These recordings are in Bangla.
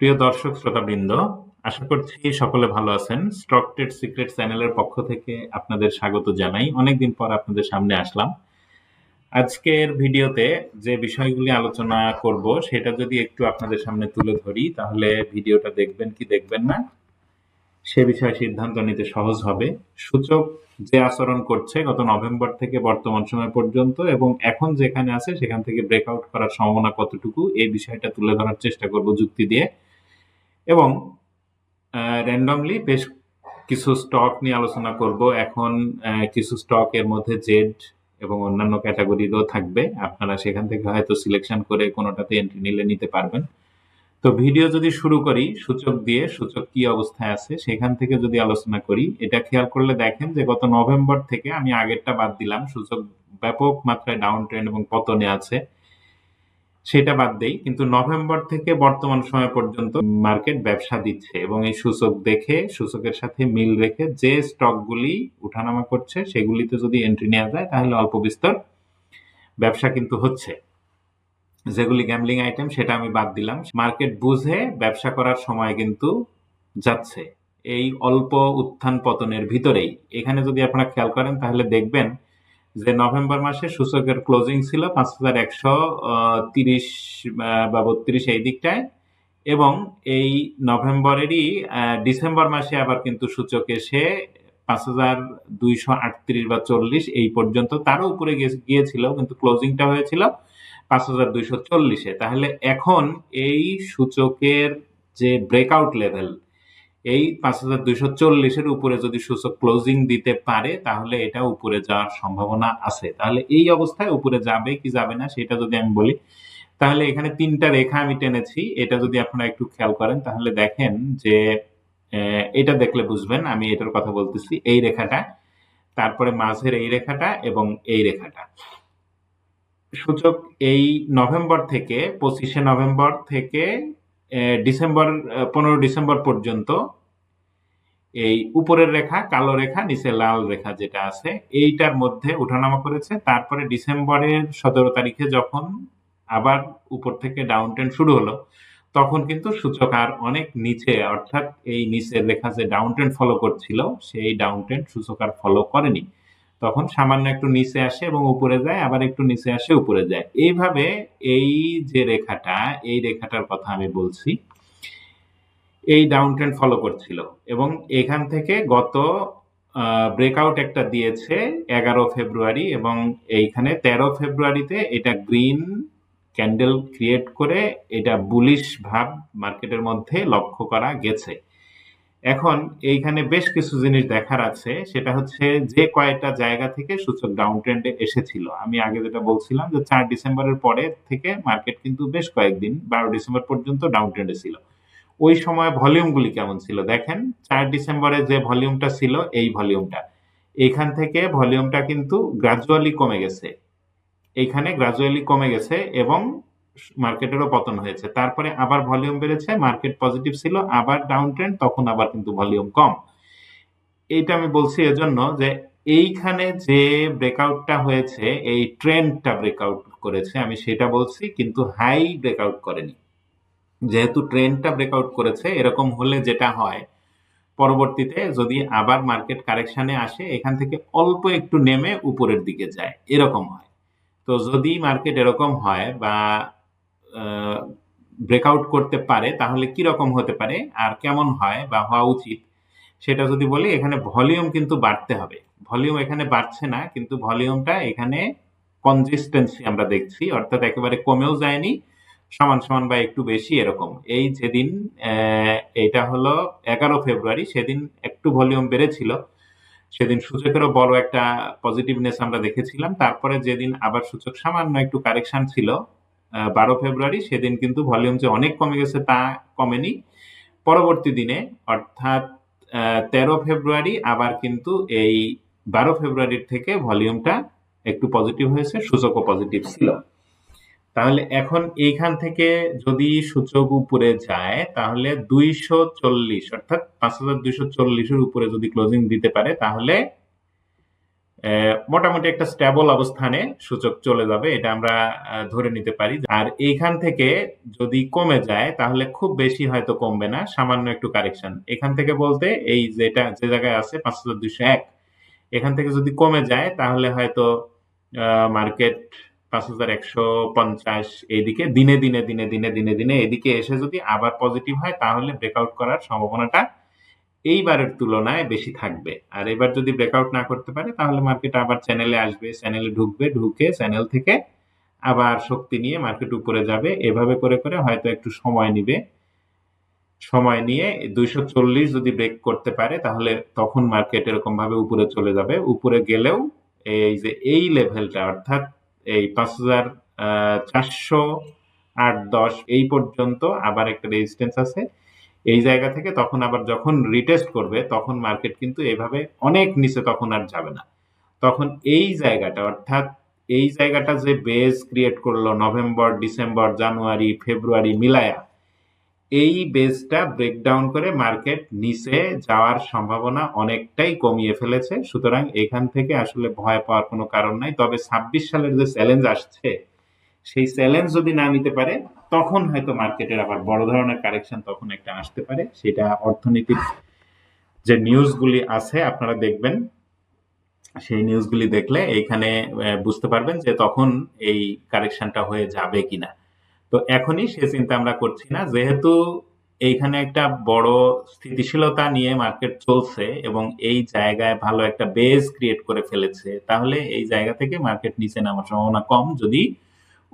প্রিয় দর্শক, শ্রোতাবৃন্দ, আশা করছি সকলে ভালো আছেন। স্টক ট্রেড সিক্রেট চ্যানেলের পক্ষ থেকে আপনাদের স্বাগত জানাই। অনেকদিন পর আপনাদের সামনে আসলাম। আজকের ভিডিওতে যে বিষয়গুলি আলোচনা করব, সেটা যদি একটু আপনাদের সামনে তুলে ধরি, তাহলে ভিডিওটা দেখবেন কি দেখবেন না। সে বিষয়ে সিদ্ধান্ত নিতে সহজ হবে। সূচক যে আচরণ করছে গত নভেম্বর থেকে বর্তমান সময় পর্যন্ত এবং এখন যেখানে আছে সেখান থেকে ব্রেকআউট করার সম্ভাবনা কতটুকু, এই বিষয়টা তুলে ধরার চেষ্টা করব যুক্তি দিয়ে। এবং র্যান্ডমলি বেশ কিছু স্টক নিয়ে আলোচনা করব। এখন কিছু স্টক এর মধ্যে জেড এবং অন্যান্য ক্যাটাগরিরও থাকবে। আপনারা সেখান থেকে হয়তো সিলেকশন করে কোনোটাতে এন্ট্রি নিলে নিতে পারবেন। তো ভিডিও যদি শুরু করি, সূচক দিয়ে, সূচক কি অবস্থায় আছে, সেখান থেকে যদি আলোচনা করি, এটা খেয়াল করলে দেখেন যে গত নভেম্বর থেকে আমি আগেরটা বাদ দিলাম, সূচক ব্যাপক মাত্রায় ডাউন ট্রেন্ড এবং পতনে আছে। সেটা বাদ দেই, কিন্তু নভেম্বর থেকে বর্তমান সময় পর্যন্ত মার্কেট ব্যবসা দিচ্ছে এবং এই সূচক দেখে, সূচকের সাথে মিল রেখে যে স্টকগুলি উঠানামা করছে, সেগুলিতে যদি এন্ট্রি নেওয়া যায়, তাহলে অল্প বিস্তর ব্যবসা কিন্তু হচ্ছে। যেগুলি গ্যামলিং আইটেম সেটা আমি বাদ দিলাম। মার্কেট বুঝে ব্যবসা করার সময় কিন্তু যাচ্ছে। এই অল্প উত্থান পতনের ভিতরেই। এখানে যদি আপনারা খেয়াল করেন, তাহলে দেখবেন যে নভেম্বর মাসে সূচকের ক্লোজিং ছিল পাঁচ হাজার একশো তিরিশ বা বত্রিশ এই দিকটায়। এবং এই নভেম্বরেরই ডিসেম্বর মাসে আবার কিন্তু সূচক এসে পাঁচ হাজার দুইশো আটত্রিশ বা চল্লিশ এই পর্যন্ত। তারও উপরে গিয়ে- গিয়েছিল, কিন্তু ক্লোজিংটা হয়েছিল পাঁচ হাজার দুইশো চল্লিশে। তাহলে এখন এই সূচকের যে ব্রেকআউট লেভেল এই পাঁচ হাজার দুইশো চল্লিশের উপরে যদি সূচক ক্লোজিং দিতে পারে, তাহলে এটা উপরে যাওয়ার সম্ভাবনা আছে। তাহলে এই অবস্থায় উপরে যাবে কি যাবে না, সেটা যদি আমি বলি, তাহলে এখানে তিনটা রেখা আমি টেনেছি। এটা যদি আপনারা একটু খেয়াল করেন, তাহলে দেখেন যে এটা দেখলে বুঝবেন, আমি এটার কথা বলতেছি, এই রেখাটা, তারপরে মাঝের এই রেখাটা এবং এই রেখাটা। সূচক এই নভেম্বর থেকে, পঁচিশে নভেম্বর থেকে ডিসেম্বর পনেরো ডিসেম্বর পর্যন্ত এই উপরের রেখা, কালো রেখা, নিচে লাল রেখা যেটা আছে, এইটার মধ্যে ওঠানামা করেছে। তারপরে ডিসেম্বরের সতেরো তারিখে যখন আবার উপর থেকে ডাউন ট্রেন্ড শুরু হলো, তখন কিন্তু সূচক আর অনেক নিচে, অর্থাৎ এই নিচের রেখা যে ডাউন ট্রেন্ড ফলো করছিল, সেই ডাউন ট্রেন্ড সূচক আর ফলো করেনি। তখন সামান্য একটু নিচে আসে এবং উপরে যায়, আবার একটু নিচে আসে, উপরে যায়। এইভাবে এই যে রেখাটা, এই রেখাটার কথা আমি বলছি, এই ডাউন ট্রেন্ড ফলো করছিল এবং এখান থেকে গত ব্রেকআউট একটা দিয়েছে এগারো ফেব্রুয়ারি এবং এইখানে তেরো ফেব্রুয়ারিতে এটা গ্রিন ক্যান্ডেল ক্রিয়েট করে এটা বুলিশ ভাব মার্কেটের মধ্যে লক্ষ্য করা গেছে। এখন এইখানে বেশ কিছু জিনিস দেখার আছে। সেটা হচ্ছে যে কয়েকটা জায়গা থেকে সূচক ডাউন ট্রেন্ডে এসেছিল। আমি আগে যেটা বলছিলাম যে চার ডিসেম্বরের পরে থেকে মার্কেট কিন্তু বেশ কয়েকদিন, বারো ডিসেম্বর পর্যন্ত ডাউন ট্রেন্ডে ছিল। ওই সময় ভলিউমগুলি কেমন ছিল? দেখেন, চার ডিসেম্বরে যে ভলিউমটা ছিল, এই ভলিউমটা এখান থেকে ভলিউমটা কিন্তু গ্রাজুয়ালি কমে গেছে। এইখানে গ্রাজুয়ালি কমে গেছে এবং মার্কেটেরও পতন হয়েছে। তারপরে আবার ভলিউম বেড়েছে মার্কেট পজিটিভ ছিল, আবার ডাউন ট্রেন্ড তখন আবার কিন্তু ভলিউম কম। এইটা আমি বলছি এজন্য যে এইখানে যে ব্রেকআউটটা হয়েছে, এই ট্রেন্ডটা ব্রেকআউট করেছে, আমি সেটা বলছি, কিন্তু হাই ব্রেকআউট করেনি। যেহেতু ট্রেন্ডটা ব্রেকআউট করেছে, এরকম হলে যেটা হয়, পরবর্তীতে যদি আবার মার্কেট কারেকশনে আসে, এখান থেকে অল্প একটু নেমে উপরের দিকে যায়, এরকম হয়। তো যদি মার্কেট এরকম হয় বা ব্রেকআউট করতে পারে, তাহলে কি রকম হতে পারে, আর কেমন হয় বা হওয়া উচিত, সেটা যদি বলি, এখানে ভলিউম কিন্তু বাড়তে হবে। ভলিউম এখানে বাড়ছে না, কিন্তু ভলিউমটা এখানে কনসিস্টেন্সি আমরা দেখছি, অর্থাৎ একেবারে কমেও যায়নি, সমান সমান বা একটু বেশি এরকম। এই যেদিন এটা হলো এগারো ফেব্রুয়ারি, সেদিন একটু ভলিউম বেড়েছিল, সেদিন সূচকেরও বড় একটা পজিটিভনেস আমরা দেখেছিলাম, তারপরে যেদিন আবার সূচক সামান্য একটু কারেকশন ছিল বারো ফেব্রুয়ারি, সেদিন কিন্তু ভলিউম যে অনেক কমে গেছে তা কমেনি। পরবর্তী দিনে, অর্থাৎ তেরো ফেব্রুয়ারি, আবার কিন্তু এই বারো ফেব্রুয়ারির থেকে ভলিউমটা একটু পজিটিভ হয়েছে, সূচকও পজিটিভ ছিল। তাহলে এখন এইখান থেকে যদি সূচক উপরে যায়, তাহলে দুইশো চল্লিশ, অর্থাৎ পাঁচ হাজার দুইশো চল্লিশের উপরে যদি ক্লোজিং দিতে পারে, তাহলে মোটামুটি একটা স্ট্যাবল অবস্থানে সূচক চলে যাবে, এটা আমরা ধরে নিতে পারি। আর এইখান থেকে যদি কমে যায়, তাহলে খুব বেশি হয়তো কমবে না, সামান্য একটু কারেকশন এখান থেকে বলতে এই যেটা, যে জায়গায় আছে, পাঁচ হাজার দুইশো এক, এখান থেকে যদি কমে যায়, তাহলে হয়তো মার্কেট পাঁচ হাজার একশো পঞ্চাশ এইদিকে দিনে দিনে দিনে দিনে দিনে দিনে এদিকে এসে যদি আবার পজিটিভ হয়, তাহলে ব্রেকআউট করার সম্ভাবনাটা এইবারের তুলনায় বেশি থাকবে। আর এবার যদি ব্রেকআউট না করতে পারে, তাহলে মার্কেট আবার চ্যানেলে আসবে চ্যানেলে ঢুকবে, ঢুকে চ্যানেল থেকে আবার শক্তি নিয়ে মার্কেট উপরে যাবে। এভাবে করে করে হয়তো একটু সময় নিবে। সময় নিয়ে দুইশো চল্লিশ যদি ব্রেক করতে পারে, তাহলে তখন মার্কেট এরকম ভাবে উপরে চলে যাবে। উপরে গেলেও এই যে এই লেভেলটা অর্থাৎ এই পাঁচ হাজার চারশো আট দশ এই পর্যন্ত আবার একটা রেজিস্ট্যান্স আছে। এই জায়গা থেকে তখন আবার যখন রিটেস্ট করবে, তখন মার্কেট কিন্তু এভাবে অনেক নিচে তখন আর যাবে না। তখন এই জায়গাটা, অর্থাৎ এই জায়গাটা যে বেস ক্রিয়েট করল নভেম্বর, ডিসেম্বর, জানুয়ারি, ফেব্রুয়ারি মিলায়া, এই বেসটা ব্রেকডাউন করে মার্কেট নিচে যাওয়ার সম্ভাবনা অনেকটাই কমিয়ে ফেলেছে। সুতরাং এখান থেকে আসলে ভয় পাওয়ার কোনো কারণ নাই। তবে ছাব্বিশ সালের যে চ্যালেঞ্জ আসছে সেই চ্যালেঞ্জ যদি না নিতে পারে, তখন হয়তো মার্কেটের আবার বড় ধরনের কারেকশন তখন একটা আসতে পারে। সেটা অর্থনীতির যে নিউজগুলি আছে, আপনারা দেখবেন। সেই নিউজগুলি দেখলে এইখানে বুঝতে পারবেন যে তখন এই কারেকশনটা হয়ে যাবে কিনা। তো এখনই সে চিন্তা আমরা করছি না। যেহেতু এইখানে একটা বড় স্থিতিশীলতা নিয়ে মার্কেট চলছে এবং এই জায়গায় ভালো একটা বেস ক্রিয়েট করে ফেলেছে, তাহলে এই জায়গা থেকে মার্কেট নিচে নামার সম্ভাবনা কম। যদি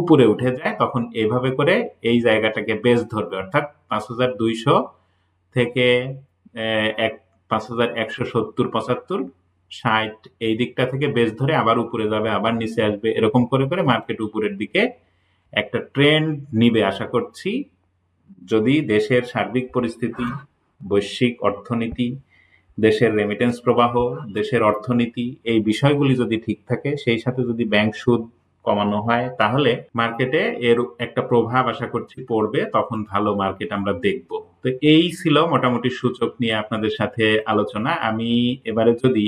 উপরে উঠে যায়, তখন এইভাবে করে এই জায়গাটাকে বেস ধরবে। অর্থাৎ পাঁচ হাজার দুইশো থেকে এক, পাঁচ হাজার একশো সত্তর, পঁচাত্তর, ষাট, এই দিকটা থেকে বেস ধরে আবার উপরে যাবে, আবার নিচে আসবে, এরকম করে করে মার্কেট উপরের দিকে একটা ট্রেন্ড নিবে আশা করছি। যদি দেশের সার্বিক পরিস্থিতি, বৈশ্বিক অর্থনীতি, দেশের রেমিটেন্স প্রবাহ, দেশের অর্থনীতি এই বিষয়গুলি যদি ঠিক থাকে, সেই সাথে যদি ব্যাংক সুদ কমানো হয়, তাহলে মার্কেটে এর একটা প্রভাব আশা করছি পড়বে, তখন ভালো মার্কেট আমরা দেখব। তো এই ছিল মোটামুটি সূচক নিয়ে আপনাদের সাথে আলোচনা। আমি এবারে যদি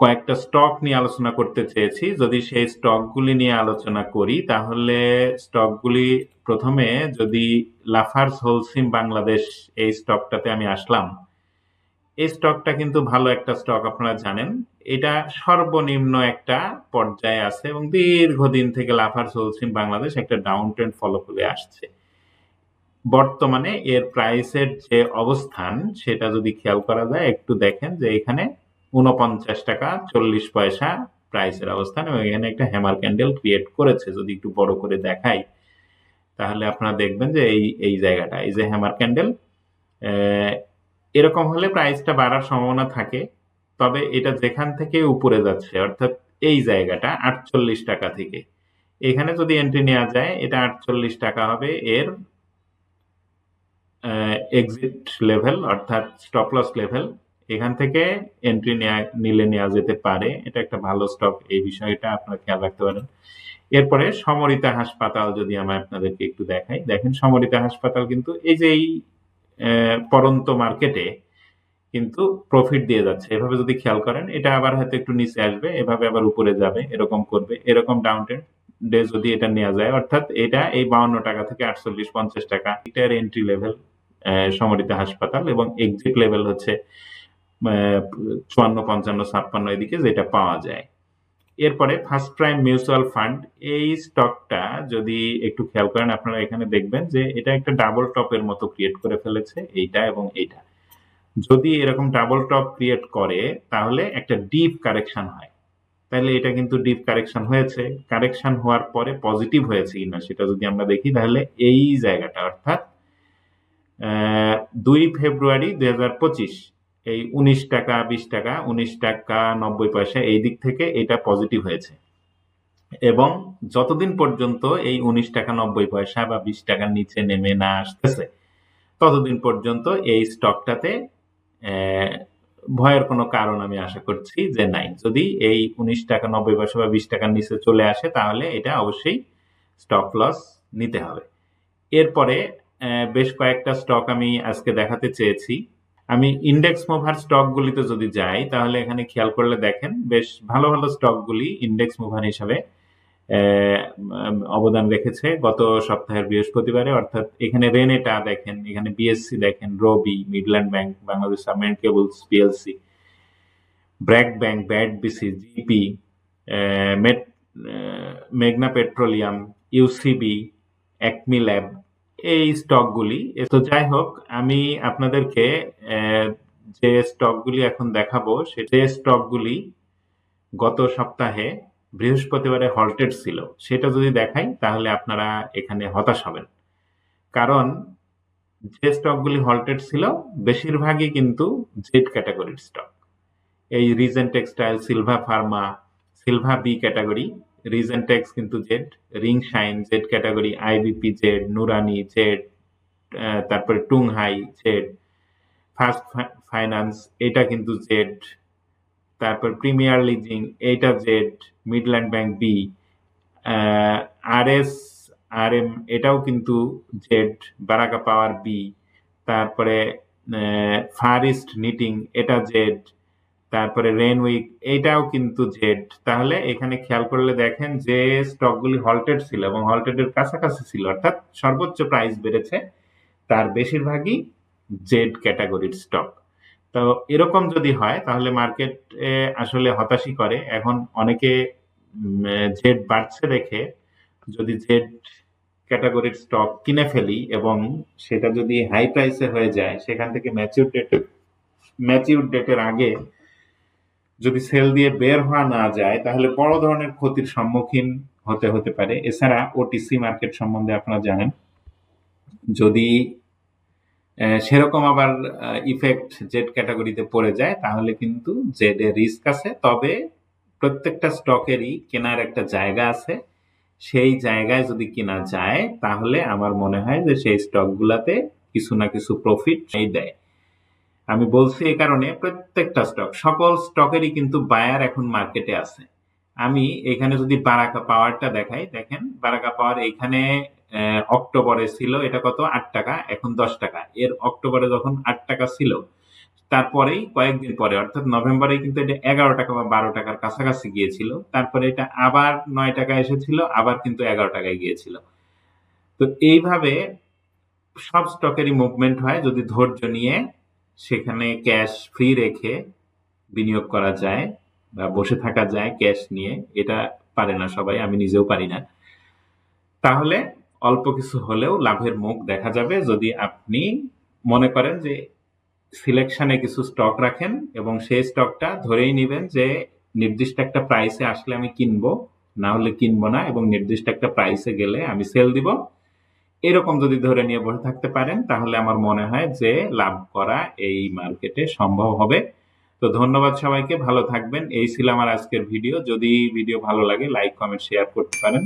কয়েকটা স্টক নিয়ে আলোচনা করতে চেয়েছি, যদি সেই স্টকগুলি নিয়ে আলোচনা করি, তাহলে স্টকগুলি প্রথমে যদি লাফার্স হোলসিম বাংলাদেশ এই স্টকটাতে আমি আসলাম এই স্টকটা কিন্তু ভালো একটা স্টক আপনারা জানেন। এটা সর্বনিম্ন একটা পর্যায়ে আছে এবং দীর্ঘদিন থেকে লাফার হোলসিম বাংলাদেশ, একটা ডাউন ট্রেন্ড ফলো করে আসছে। বর্তমানে এর প্রাইসের যে অবস্থান, সেটা যদি খেয়াল করা যায়, একটু দেখেন যে এখানে উনপঞ্চাশ টাকা চল্লিশ পয়সা প্রাইসের অবস্থান এবং এখানে একটা হ্যামার ক্যান্ডেল ক্রিয়েট করেছে। যদি একটু বড় করে দেখাই, তাহলে আপনারা দেখবেন যে এই এই জায়গাটা, এই যে হ্যামার ক্যান্ডেল এরকম হলে প্রাইসটা বাড়ার সম্ভাবনা থাকে, তবে এটা যেখান থেকে উপরে যাচ্ছে, অর্থাৎ এই জায়গাটা আটচল্লিশ টাকা থেকে। এখানে যদি এন্ট্রি নেওয়া যায়, এটা আটচল্লিশ টাকা হবে এর এক্সিট লেভেল অর্থাৎ স্টপ লস লেভেল এখান থেকে এন্ট্রি নেওয়া নিলে নেওয়া যেতে পারে। এটা একটা ভালো স্টক এই বিষয়টা আপনারা খেয়াল রাখতে পারেন। এরপরে সমরিতা হাসপাতাল যদি আমি আপনাদেরকে একটু দেখাই। দেখেন, সমরিতা হাসপাতাল কিন্তু এই যে এই পরন্ত মার্কেটে কিন্তু প্রফিট দিয়ে যাচ্ছে। এভাবে যদি খেয়াল করেন, এটা আবার হয়তো একটু নিচে আসবে, এভাবে আবার উপরে যাবে, এরকম করবে। এরকম ডাউন ডে যদি এটা নেওয়া যায়, অর্থাৎ এটা এই বাউন্ন টাকা থেকে আটচল্লিশ পঞ্চাশ টাকা এটার এন্ট্রি লেভেল সমরিত হাসপাতাল এবং এক্সিট লেভেল হচ্ছে চুয়ান্ন, পঞ্চান্ন, ছাপ্পান্ন এদিকে যেটা পাওয়া যায়। এরপরে ফার্স্ট প্রাইম মিউচুয়াল ফান্ড এই স্টকটা যদি একটু খেয়াল করেন, আপনারা এখানে দেখবেন যে এটা একটা ডাবল টপের মতো ক্রিয়েট করে ফেলেছে, এইটা এবং এইটা। যদি এরকম ডাবল টপ ক্রিয়েট করে, তাহলে একটা ডিপ কারেকশন হয়। তাহলে এটা কিন্তু ডিপ কারেকশন হয়েছে। কারেকশন হওয়ার পরে পজিটিভ হয়েছে কিনা সেটা যদি আমরা দেখি, তাহলে এই জায়গাটা, অর্থাৎ দুই ফেব্রুয়ারি দুই হাজার পঁচিশ এই উনিশ টাকা, বিশ টাকা, উনিশ টাকা, নব্বই পয়সা এই দিক থেকে এটা পজিটিভ হয়েছে। এবং যতদিন পর্যন্ত এই উনিশ টাকা, নব্বই পয়সা বা বিশ টাকার নিচে নেমে না আসতেছে, ততদিন পর্যন্ত এই স্টকটাতে ভয়ের কোনো কারণ আমি আশা করছি যে নাই। যদি এই উনিশ টাকা, নব্বই পয়সা বা বিশ টাকার নিচে চলে আসে, তাহলে এটা অবশ্যই স্টক লস নিতে হবে। এরপরে বেশ কয়েকটা স্টক আমি আজকে দেখাতে চেয়েছি। আমি ইন্ডেক্স মুভার স্টকগুলিতে যদি যাই, তাহলে এখানে খেয়াল করলে দেখেন বেশ ভালো ভালো স্টকগুলি ইন্ডেক্স মুভার হিসাবে অবদান রেখেছে গত সপ্তাহের বৃহস্পতিবারে। অর্থাৎ এখানে রেনেটা দেখেন, এখানে বিএসসি দেখেন Robi Midland bank Bangladesh submarine cables PLC BRAC bank BAT BC GP মেট মেঘনা পেট্রোলিয়াম ইউসিবি অ্যাকমি ল্যাব এই স্টকগুলি। তো যাই হোক, আমি আপনাদেরকে যে স্টকগুলি এখন দেখাবো, সে স্টকগুলি গত সপ্তাহে বৃহস্পতিবারে হল্টেড ছিল, সেটা যদি দেখাই, তাহলে আপনারা এখানে হতাশ হবেন। কারণ যে স্টকগুলি হল্টেড ছিল, বেশিরভাগই কিন্তু জেড ক্যাটাগরির স্টক এই Regen Textile Silva Pharma Silva B category Regentex কিন্তু Z Ring Shine Z category IBP Z Nurani Z তারপরে টুংহাই জেড ফার্স্ট ফাইন্যান্স এটা কিন্তু জেড তারপর প্রিমিয়ার লিজিং এইটা Z Midland Bank B R S R M এটাও কিন্তু জেড বারাকা পাওয়ার বি তারপরে ফার ইস্ট নিটিং এটা জেড তারপরে রেনউইক এইটাও কিন্তু জেড। তাহলে এখানে খেয়াল করলে দেখেন যে স্টকগুলি হল্টেড ছিল এবং হল্টেডের কাছাকাছি ছিল, অর্থাৎ সর্বোচ্চ প্রাইস বেড়েছে, তার বেশিরভাগই জেড ক্যাটাগরির স্টক তো এরকম যদি হয়, তাহলে মার্কেট আসলে হতাশই করে। এখন অনেকে জেড বাড়ছে দেখে, যদি জেড ক্যাটাগরির স্টক কিনে ফেলি এবং সেটা যদি হাই প্রাইসে হয়ে যায়, সেখান থেকে ম্যাচিউর ডেট ম্যাচিউর ডেটের আগে যদি সেল দিয়ে বের হওয়া না যায়, তাহলে বড় ধরনের ক্ষতির সম্মুখীন হতে হতে পারে। এছাড়া ওটিসি মার্কেট সম্বন্ধে আপনারা জানেন। যদি সেরকম আবার ইফেক্ট জেড ক্যাটাগরিতে পড়ে যায়, তাহলে কিন্তু জেড এর রিস্ক আছে। তবে প্রত্যেকটা স্টকেরই কেনার একটা জায়গা আছে। সেই জায়গায় যদি কেনা যায়, তাহলে আমার মনে হয় যে সেই স্টকগুলাতে কিছু না কিছু প্রফিট দেয়। আমি বলছি এই কারণে প্রত্যেকটা স্টক সকল স্টকেরই কিন্তু বায়ার এখন মার্কেটে আছে। আমি এখানে যদি বারাকা পাওয়ারটা দেখাই, দেখেন বারাকা পাওয়ার এখানে অক্টোবরে ছিল, এটা কত? আট টাকা, এখন দশ টাকা। এর অক্টোবরে যখন আট টাকা ছিল, তারপরেই কয়েকদিন পরে, অর্থাৎ নভেম্বরে কিন্তু এটা এগারো টাকা বা বারো টাকার কাছাকাছি গিয়েছিল, তারপরে এটা আবার নয় টাকা এসেছিল, আবার কিন্তু এগারো টাকায় গিয়েছিল। তো এইভাবে সব স্টকেরই মুভমেন্ট হয়, যদি ধৈর্য নিয়ে সেখানে ক্যাশ ফ্রি রেখে বিনিয়োগ করা যায় বা বসে থাকা যায় ক্যাশ নিয়ে। এটা পারে না সবাই, আমি নিজেও পারি না। তাহলে অল্প কিছু হলেও লাভের মুখ দেখা যাবে যদি আপনি মনে করেন যে সিলেকশনে কিছু স্টক রাখেন এবং সেই স্টকটা ধরেই নেবেন যে নির্দিষ্ট একটা প্রাইসে আসলে আমি কিনবো, না হলে কিনবো না এবং নির্দিষ্ট একটা প্রাইসে গেলে আমি সেল দিব। এরকম যদি ধরে নিয়ে বসে থাকতে পারেন, তাহলে আমার মনে হয় যে লাভ করা এই মার্কেটে সম্ভব হবে। তো ধন্যবাদ সবাইকে, ভালো থাকবেন। এই ছিল আমার আজকের ভিডিও। যদি ভিডিও ভালো লাগে, লাইক, কমেন্ট, শেয়ার করতে পারেন।